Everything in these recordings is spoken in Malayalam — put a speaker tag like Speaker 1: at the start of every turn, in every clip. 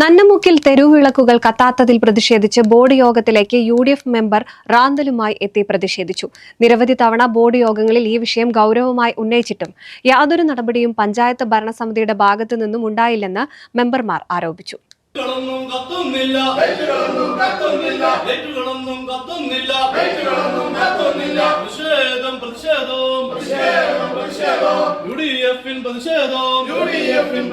Speaker 1: നന്നമുക്കിൽ തെരുവിളക്കുകൾ കത്താത്തതിൽ പ്രതിഷേധിച്ച് ബോർഡ് യോഗത്തിലേക്ക് യു ഡി എഫ് മെമ്പർ റാന്തലുമായി എത്തി പ്രതിഷേധിച്ചു. നിരവധി തവണ ബോർഡ് യോഗങ്ങളിൽ ഈ വിഷയം ഗൗരവമായി ഉന്നയിച്ചിട്ടും യാതൊരു നടപടിയും പഞ്ചായത്ത് ഭരണസമിതിയുടെ ഭാഗത്തു നിന്നും ഉണ്ടായില്ലെന്ന് മെമ്പർമാർ ആരോപിച്ചു.
Speaker 2: പ്രതിഷേധം പ്രതിഷേധം. യു ഡി എഫിൻ യു ഡി എഫിൻ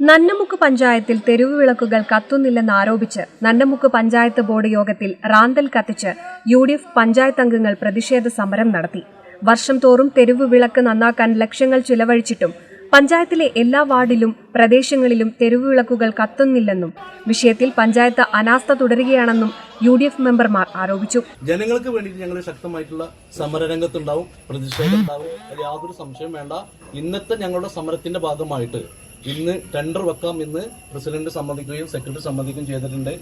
Speaker 1: നന്നമുക്ക് പഞ്ചായത്തിൽ തെരുവ് വിളക്കുകൾ കത്തുന്നില്ലെന്ന് ആരോപിച്ച് നന്നമുക്ക് പഞ്ചായത്ത് ബോർഡ് യോഗത്തിൽ റാന്തൽ കത്തിച്ച് യു ഡി എഫ് പഞ്ചായത്ത് അംഗങ്ങൾ പ്രതിഷേധ സമരം നടത്തി. വർഷം തോറും തെരുവ് വിളക്ക് നന്നാക്കാൻ ലക്ഷങ്ങൾ ചിലവഴിച്ചിട്ടും പഞ്ചായത്തിലെ എല്ലാ വാർഡിലും പ്രദേശങ്ങളിലും തെരുവ് വിളക്കുകൾ കത്തുന്നില്ലെന്നും വിഷയത്തിൽ പഞ്ചായത്ത് അനാസ്ഥ തുടരുകയാണെന്നും യു ഡി എഫ് മെമ്പർമാർ ആരോപിച്ചു.
Speaker 3: ജനങ്ങൾക്ക് വേണ്ടിയിട്ട് ഞങ്ങൾ ശക്തമായിട്ടുള്ള സമരരംഗത്തുണ്ടാവും പ്രതിഷേധം ഉണ്ടാവും. യാതൊരു സംശയം വേണ്ട. ഇന്നത്തെ ഞങ്ങളുടെ സമരത്തിന്റെ ഭാഗമായിട്ട് ഇന്ന് ടെൻഡർ വെക്കാം എന്ന് പ്രസിഡന്റ് സമ്മതിക്കുകയും സെക്രട്ടറി സമ്മതിക്കുകയും ചെയ്തിട്ടുണ്ട്.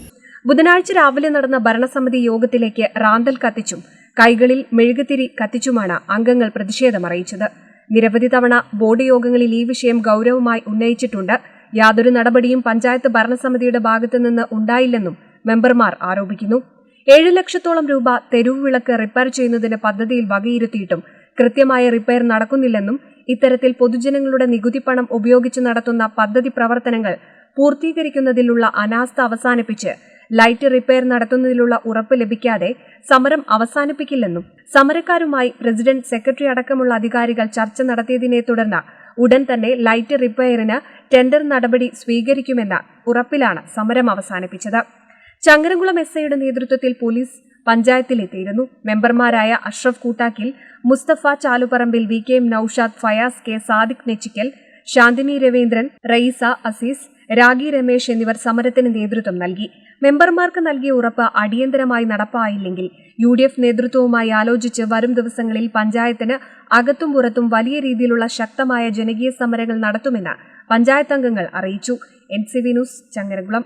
Speaker 1: ബുധനാഴ്ച രാവിലെ നടന്ന ഭരണസമിതി യോഗത്തിലേക്ക് റാന്തൽ കത്തിച്ചും കൈകളിൽ മെഴുകുതിരി കത്തിച്ചുമാണ് അംഗങ്ങൾ പ്രതിഷേധമറിയിച്ചത്. നിരവധി തവണ ബോർഡ് യോഗങ്ങളിൽ ഈ വിഷയം ഗൌരവമായി ഉന്നയിച്ചിട്ടുണ്ട്. യാതൊരു നടപടിയും പഞ്ചായത്ത് ഭരണസമിതിയുടെ ഭാഗത്തുനിന്ന് ഉണ്ടായില്ലെന്നും മെമ്പർമാർ ആരോപിക്കുന്നു. ഏഴ് ലക്ഷത്തോളം രൂപ തെരുവ് വിളക്ക് റിപ്പയർ ചെയ്യുന്നതിന് പദ്ധതിയിൽ വകയിരുത്തിയിട്ടും കൃത്യമായ റിപ്പയർ നടക്കുന്നില്ലെന്നും ഇത്തരത്തിൽ പൊതുജനങ്ങളുടെ നികുതി പണം ഉപയോഗിച്ച് നടത്തുന്ന പദ്ധതി പ്രവർത്തനങ്ങൾ പൂർത്തീകരിക്കുന്നതിലുള്ള അനാസ്ഥ അവസാനിപ്പിച്ച് ലൈറ്റ് റിപ്പയർ നടത്തുന്നതിലുള്ള ഉറപ്പ് ലഭിക്കാതെ സമരം അവസാനിപ്പിക്കില്ലെന്നും സമരക്കാരുമായി പ്രസിഡന്റ് സെക്രട്ടറി അടക്കമുള്ള അധികാരികൾ ചർച്ച നടത്തിയതിനെ തുടർന്ന് ഉടൻ തന്നെ ലൈറ്റ് റിപ്പയറിന് ടെൻഡർ നടപടി സ്വീകരിക്കുമെന്ന ഉറപ്പിലാണ് സമരം അവസാനിപ്പിച്ചത്. ചങ്ങരംകുളം എസ് ഐയുടെ നേതൃത്വത്തിൽ പോലീസ് പഞ്ചായത്തിലെത്തിയിരുന്നു. മെമ്പർമാരായ Ashraf Koottakkil Mustafa Chaluparambil V K M Noushad Fayas K Sadiq Nechikkal Shanthini Raveendran Raeesa Azeez Ragi Ramesh എന്നിവർ സമരത്തിന് നേതൃത്വം നൽകി. മെമ്പർമാർക്ക് നൽകിയ ഉറപ്പ് അടിയന്തരമായി നടപ്പായില്ലെങ്കിൽ യു ഡി എഫ് നേതൃത്വവുമായി ആലോചിച്ച് വരും ദിവസങ്ങളിൽ പഞ്ചായത്തിന് അകത്തും പുറത്തും വലിയ രീതിയിലുള്ള ശക്തമായ ജനകീയ സമരങ്ങൾ നടത്തുമെന്ന് പഞ്ചായത്ത് അംഗങ്ങൾ അറിയിച്ചു. N C V news Changaramkulam.